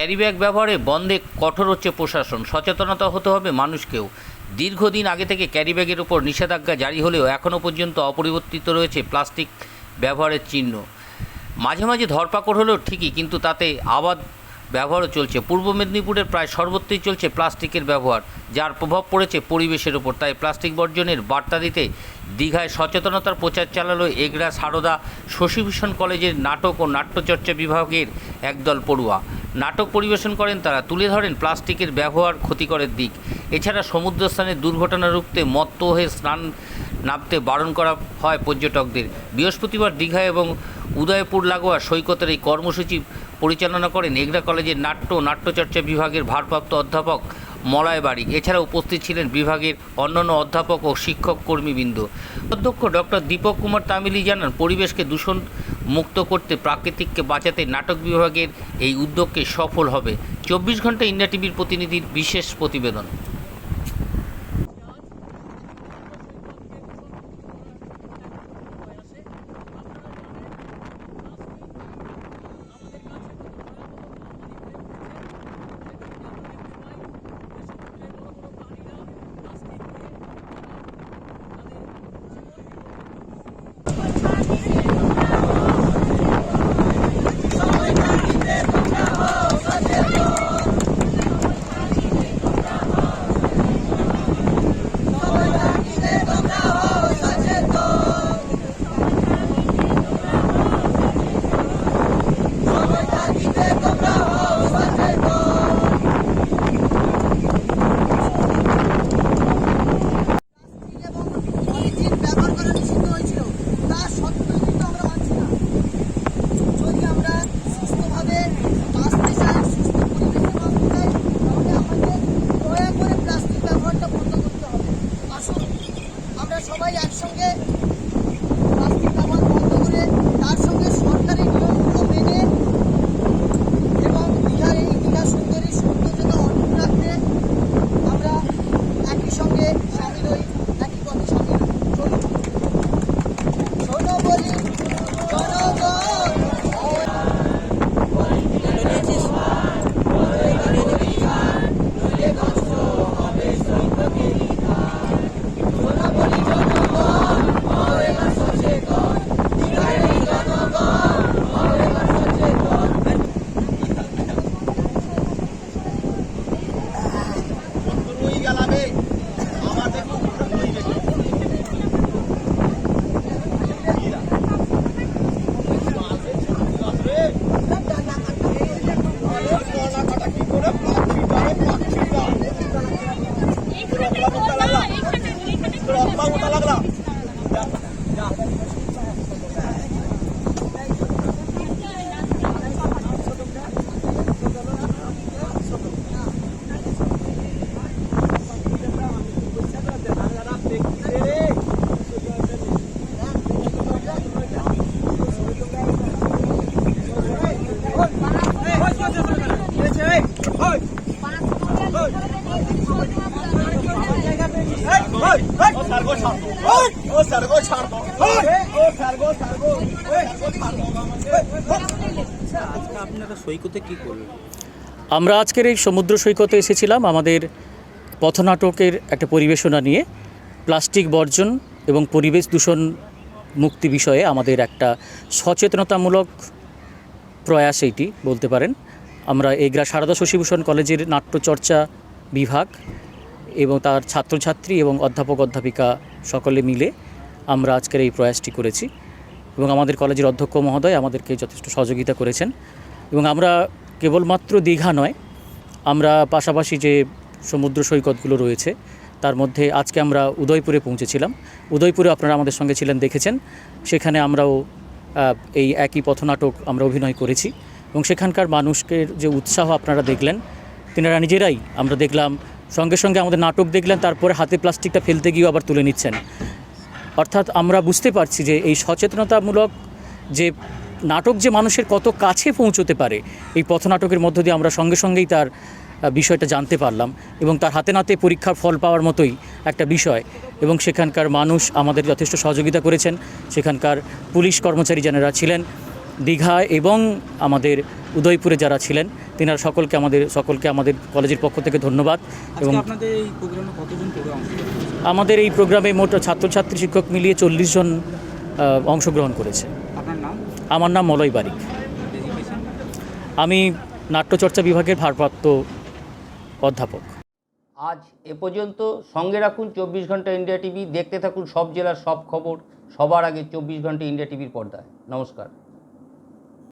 Carry bag ব্যবহারে বন্ধে কঠোর হচ্ছে প্রশাসন। সচেতনতা হতে হবে মানুষকেও। দীর্ঘদিন আগে থেকে ক্যারিব্যাগের উপর নিষেধাজ্ঞা জারি হলেও এখনও পর্যন্ত অপরিবর্তিত রয়েছে প্লাস্টিক ব্যবহারের চিহ্ন। মাঝে মাঝে ধরপাকড় হলেও ঠিকই, কিন্তু তাতে আবাদ ব্যবহারও চলছে। পূর্ব মেদিনীপুরের প্রায় সর্বত্রই চলছে প্লাস্টিকের ব্যবহার, যার প্রভাব পড়েছে পরিবেশের ওপর তাই প্লাস্টিক বর্জনের বার্তা দিতে দীঘায় সচেতনতার প্রচার চালালো এগরা সারদা শশীভূষণ কলেজের নাটক ও নাট্যচর্চা বিভাগের একদল পড়ুয়া। নাটক পরিবেশন করেন তারা, তুলে ধরেন প্লাস্টিকের ব্যবহার ক্ষতিকরের দিক। এছাড়া সমুদ্রস্থানে দুর্ঘটনা রুখতে মত্ত হয়ে স্নান নামতে বারণ করা হয় পর্যটকদের। বৃহস্পতিবার দীঘা এবং উদয়পুর লাগোয়া সৈকতের এই কর্মসূচি পরিচালনা করেন এগরা কলেজের নাট্য নাট্যচর্চা বিভাগের ভারপ্রাপ্ত অধ্যাপক মলয় বাড়ি এছাড়া উপস্থিত ছিলেন বিভাগের অন্যান্য অধ্যাপক ও শিক্ষক কর্মীবৃন্দ। অধ্যক্ষ ডক্টর দীপক কুমার তামিলি জানান, পরিবেশকে দূষণ মুক্ত করতে প্রাকৃতিককে বাঁচাতে নাটক বিভাগের এই উদ্যোগকে সফল হবে। চব্বিশ ঘণ্টা ইন্ডিয়া টিভির প্রতিনিধির বিশেষ প্রতিবেদন। আমরা আজকের এই সমুদ্র সৈকতে এসেছিলাম আমাদের পথনাটকের একটা পরিবেশনা নিয়ে, প্লাস্টিক বর্জন এবং পরিবেশ দূষণ মুক্তি বিষয়ে আমাদের একটা সচেতনতামূলক প্রয়াস এইটি, বলতে পারেন। আমরা এগরা সারদা শশীভূষণ কলেজের নাট্যচর্চা বিভাগ এবং তার ছাত্রছাত্রী এবং অধ্যাপক অধ্যাপিকা সকলে মিলে আমরা আজকের এই প্রয়াসটি করেছি এবং আমাদের কলেজের অধ্যক্ষ মহোদয় আমাদেরকে যথেষ্ট সহযোগিতা করেছেন এবং আমরা কেবলমাত্র দীঘা নয়, আমরা পাশাপাশি যে সমুদ্র সৈকতগুলো রয়েছে, তার মধ্যে আজকে আমরা উদয়পুরে পৌঁছেছিলাম। উদয়পুরে আপনারা আমাদের সঙ্গে ছিলেন, দেখেছেন। সেখানে আমরাও এই একই পথনাটক আমরা অভিনয় করেছি এবং সেখানকার মানুষকে যে উৎসাহ আপনারা দেখলেন, তিনারা নিজেরাই আমরা দেখলাম সঙ্গে সঙ্গে আমাদের নাটক দেখলেন, তারপরে হাতে প্লাস্টিকটা ফেলতে গিয়েও আবার তুলে নিচ্ছেন। অর্থাৎ আমরা বুঝতে পারছি যে এই সচেতনতামূলক যে নাটক যে মানুষের কত কাছে পৌঁছতে পারে, এই পথনাটকের মধ্য দিয়ে আমরা সঙ্গে সঙ্গেই তার বিষয়টা জানতে পারলাম এবং তার হাতে নাতে পরীক্ষার ফল পাওয়ার মতোই একটা বিষয় এবং সেখানকার মানুষ আমাদের যথেষ্ট সহযোগিতা করেছেন। সেখানকার পুলিশ কর্মচারী যারা ছিলেন, দীঘা এবং আমাদের উদয়পুরে যারা ছিলেন তেনারা সকলকে আমাদের সকলকে আমাদের কলেজের পক্ষ থেকে ধন্যবাদ এবং আজকে আপনাদের এই প্রোগ্রামে কতজন পড়ুয়া অংশগ্রহণ করেছে? আমাদের এই প্রোগ্রামে মোট ছাত্রছাত্রী শিক্ষক মিলিয়ে চল্লিশ জন অংশগ্রহণ করেছে। আমার নাম মলয় বারিক। আমি নাট্যচর্চা বিভাগের ভারপ্রাপ্ত অধ্যাপক। আজ এ পর্যন্ত সঙ্গে রাখুন চব্বিশ ঘণ্টা ইন্ডিয়া টিভি দেখতে থাকুন সব জেলার সব খবর সবার আগে চব্বিশ ঘণ্টা ইন্ডিয়া টিভির পর্দায়। নমস্কার।